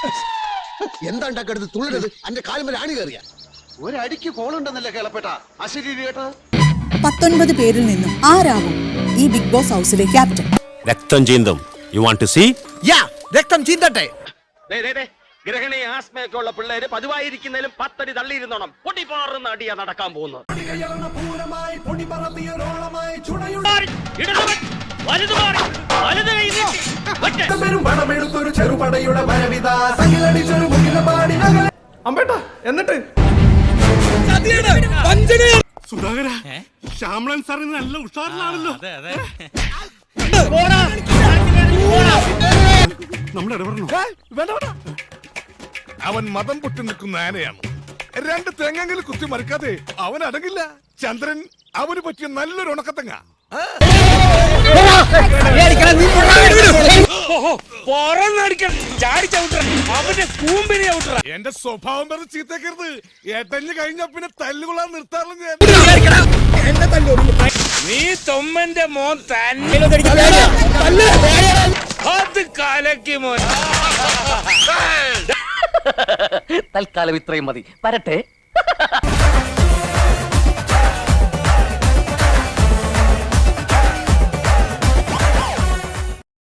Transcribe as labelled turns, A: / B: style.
A: എന്താ ഉണ്ടാക്കരുത് തുള്ളരുത് അന്റെ കാലുമേൽ ആണി കയറിയ.
B: ഒരടിക്ക് കോളുണ്ടെന്നല്ലേ കേളപ്പെട്ട? അശരീരി കേട്ടത്
C: പത്തൊൻപത് പേരിൽ നിന്നും ആരാകും ഈ ബിഗ് ബോസ് ഹൗസിലെ ക്യാപ്റ്റൻ?
D: രക്തം ചീന്തും. You want to see
A: ya രക്തം ചീന്തട്ടെ.
E: ഗ്രഹണി ആസ്മയൊക്കെ ഉള്ള പിള്ളേര് പതിവായിരിക്കുന്നതിലും പത്തടി തള്ളിയിരുന്നോണം. പാറുന്ന അടിയാ നടക്കാൻ പോകുന്നത്. വലുത് മാറി, വലതു കൈ നീട്ടി, ഒറ്റ.
F: പണമെടുത്തൊരു ചെറുപടയുടെ വരവിത സകിലടിച്ചൊരു മുകിലപാടി നഗര
G: അമ്പേട്ട എന്നിട്ട്
D: സുധാകര ശ്യാമളൻ സാറിന് നല്ല ഉഷാറിലാണല്ലോ നമ്മുടെ ഇടപെടണോ
H: അവൻ മതം പൊട്ടി നിൽക്കുന്ന ആനയാണ് രണ്ട് തേങ്ങെങ്കിലും കുത്തി മറിക്കാതെ അവൻ അടങ്ങില്ല ചന്ദ്രൻ അവന് പറ്റിയ നല്ലൊരു ഉണക്കത്തങ്ങ എന്റെ സ്വഭാവം പറഞ്ഞ് ചീത്തക്കരുത്. ഏട്ടഞ്ഞ് കഴിഞ്ഞ പിന്നെ തല്ലുകൊള്ളാൻ നിർത്താറില്ല ഞാൻ.
E: നീ തൊമ്മന്റെ മോൻ തന്നെ. അത് കലക്കി മോൻ
I: തൽക്കാലം ഇത്രയും മതി. വരട്ടെ.